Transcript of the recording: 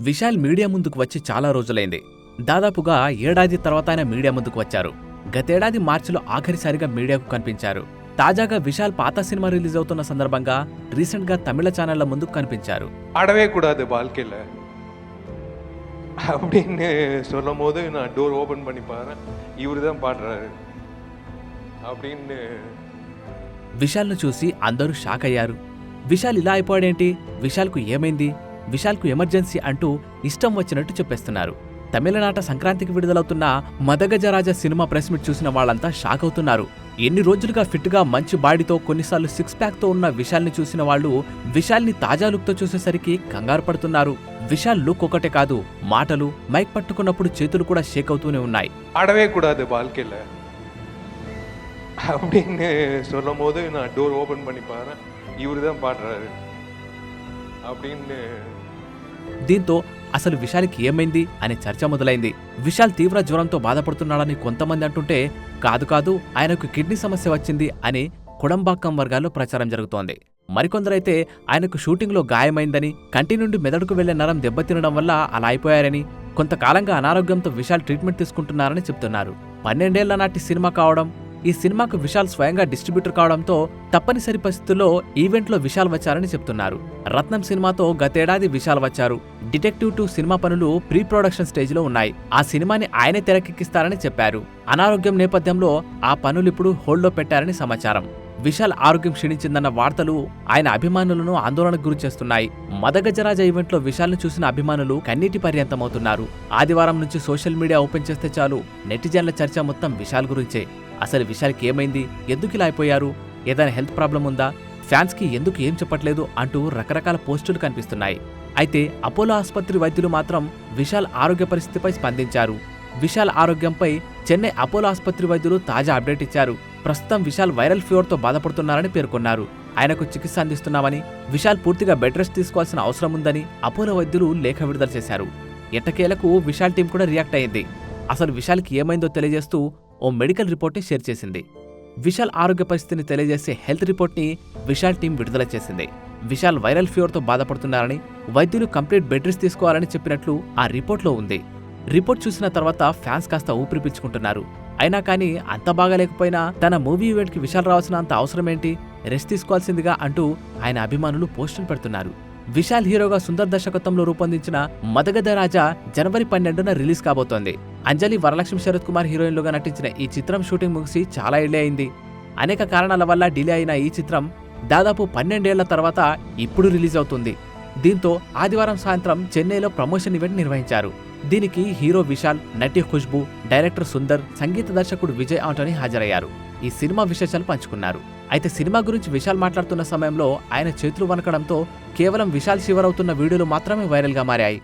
Vishal media ముందుకు వచ్చి చాలా రోజులైంది దాదాపుగా ఏడాది తర్వాత ఆయన మీడియా ముందుకు వచ్చారు గతేడాది మార్చిలో ఆఖరిసారిగా మీడియాకు కనిపించారు తాజాగా విశాల్ పాత సినిమా రిలీజ్ అవుతున్న సందర్భంగా రీసెంట్ గా తమిళ ఛానళ్ల ముందుకు కనిపించారు ஆடவே கூடாது வாழ்க்கையில் அப்படின்னு சொல்லும் போது நான் டோர் ஓப்பன் பண்ணி பாரு இவரு தான் பாடுறாரு அப்படின்னு విశాల్ను చూసి అందరూ షాక్ అయ్యారు విశాల్ ఇలా అయిపోయాడేంటి విశాల్కు ఏమైంది విశాల్కు ఎమర్జెన్సీ అంటూ ఇష్టం వచ్చినట్టు చెప్పేస్తున్నారు తమిళనాట సంక్రాంతికి విడుదలవుతున్న మదగజరాజ సినిమా ప్రెస్ మీట్ చూసిన వాళ్ళంతా షాక్ అవుతున్నారు ఎన్ని రోజులుగా ఫిట్గా మంచి బాడీతో కొన్నిసార్లు సిక్స్ ప్యాక్తో ఉన్న విశాల్ని చూసిన వాళ్ళు విశాల్ని తాజా లుక్తో చూసేసరికి కంగారు పడుతున్నారు విశాల్ లుక్ ఒకటే కాదు మాటలు మైక్ పట్టుకున్నప్పుడు చేతులు కూడా షేక్ అవుతూనే ఉన్నాయి ஆடவே கூடாது வாழ்க்கையில் அப்படின்னு சொல்லும் போது நான் டோர் ஓப்பன் பண்ணி பாரு இவரு தான் பாடுறாரு அப்படின்னு దీంతో అసలు విశాల్కి ఏమైంది అనే చర్చ మొదలైంది. విశాల్ తీవ్ర జ్వరంతో బాధపడుతున్నాడని కొంతమంది అంటుంటే కాదు కాదు ఆయనకు కిడ్నీ సమస్య వచ్చింది అని కుడంబాక్కం వర్గాల్లో ప్రచారం జరుగుతోంది. మరికొందరైతే ఆయనకు షూటింగ్లో గాయమైందని కంటి నుండి మెదడుకు వెళ్ళే నరం దెబ్బతినడం వల్ల అలా అయిపోయారని కొంతకాలంగా అనారోగ్యంతో విశాల్ ట్రీట్మెంట్ తీసుకుంటున్నారని చెప్తున్నారు. పన్నెండేళ్ళ నాటి సినిమా కావడం ఈ సినిమాకు విశాల్ స్వయంగా డిస్ట్రిబ్యూటర్ కావడంతో తప్పనిసరి పరిస్థితుల్లో ఈవెంట్లో విశాల్ వచ్చారని చెప్తున్నారు. రత్నం సినిమాతో గతేడాది విశాల్ వచ్చారు. డిటెక్టివ్ టూ సినిమా పనులు ప్రీ ప్రొడక్షన్ స్టేజ్లో ఉన్నాయి. ఆ సినిమాని ఆయనే తెరకెక్కిస్తారని చెప్పారు. అనారోగ్యం నేపథ్యంలో ఆ పనులు ఇప్పుడు హోల్డ్లో పెట్టారని సమాచారం. విశాల్ ఆరోగ్యం క్షీణించిందన్న వార్తలు ఆయన అభిమానులను ఆందోళనకు గురి చేస్తున్నాయి. మదగజరాజ ఈవెంట్లో విశాల్ను చూసిన అభిమానులు కన్నీటి పర్యంతమవుతున్నారు. ఆదివారం నుంచి సోషల్ మీడియా ఓపెన్ చేస్తే చాలు నెటిజన్ల చర్చ మొత్తం విశాల్ గురించే. అసలు విశాల్కి ఏమైంది? ఎందుకు ఇలా అయిపోయారు? ఏదైనా హెల్త్ ప్రాబ్లం ఉందా? ఫ్యాన్స్కి ఎందుకు ఏం చెప్పట్లేదు? అంటూ రకరకాల పోస్టులు కనిపిస్తున్నాయి. అయితే అపోలో ఆసుపత్రి వైద్యులు మాత్రం విశాల్ ఆరోగ్య పరిస్థితిపై స్పందించారు. విశాల్ ఆరోగ్యంపై చెన్నై అపోలో ఆసుపత్రి వైద్యులు తాజా అప్డేట్ ఇచ్చారు. ప్రస్తుతం విశాల్ వైరల్ ఫీవర్తో బాధపడుతున్నారని పేర్కొన్నారు. ఆయనకు చికిత్స అందిస్తున్నామని విశాల్ పూర్తిగా బెడ్ రెస్ట్ తీసుకోవాల్సిన అవసరం ఉందని అపోలో వైద్యులు లేఖ విడుదల చేశారు. ఎట్టకేలకు విశాల్ టీం కూడా రియాక్ట్ అయింది అసలు విశాల్కి ఏమైందో తెలియజేస్తూ ఓ మెడికల్ రిపోర్ట్ని షేర్ చేసింది. విశాల్ ఆరోగ్య పరిస్థితిని తెలియజేసే హెల్త్ రిపోర్ట్ని విశాల్ టీం విడుదల చేసింది. విశాల్ వైరల్ ఫీవర్తో బాధపడుతున్నారని వైద్యులు కంప్లీట్ బెడ్ రెస్ట్ తీసుకోవాలని చెప్పినట్లు ఆ రిపోర్ట్లో ఉంది. రిపోర్ట్ చూసిన తర్వాత ఫ్యాన్స్ కాస్త ఊపిరి పీల్చుకుంటున్నారు అయినా కానీ అంత బాగాలేకపోయినా తన మూవీ ఈవెంట్కి విశాల్ రావాల్సిన అంత అవసరం ఏంటి రెస్ట్ తీసుకోవాల్సిందిగా అంటూ ఆయన అభిమానులు పోస్టులు పెడుతున్నారు. విశాల్ హీరోగా సుందర్ దర్శకత్వంలో రూపొందించిన మదగద రాజా జనవరి పన్నెండున రిలీజ్ కాబోతోంది. అంజలి వరలక్ష్మి శరత్ కుమార్ హీరోయిన్లుగా నటించిన ఈ చిత్రం షూటింగ్ ముగిసి చాలా ఏళ్ళే అయింది. అనేక కారణాల వల్ల డిలే అయిన ఈ చిత్రం దాదాపు పన్నెండేళ్ళ తర్వాత ఇప్పుడు రిలీజ్ అవుతుంది. దీంతో ఆదివారం సాయంత్రం చెన్నైలో ప్రమోషన్ ఈవెంట్ నిర్వహించారు. దీనికి హీరో విశాల్ నటి ఖుష్బు డైరెక్టర్ సుందర్ సంగీత దర్శకుడు విజయ్ ఆంటోనీ హాజరయ్యారు. ఈ సినిమా విశేషాలు పంచుకున్నారు. అయితే సినిమా గురించి విశాల్ మాట్లాడుతున్న సమయంలో ఆయన చేతులు వనకడంతో కేవలం విశాల్ శివరవుతున్న వీడియోలు మాత్రమే వైరల్గా మారాయి.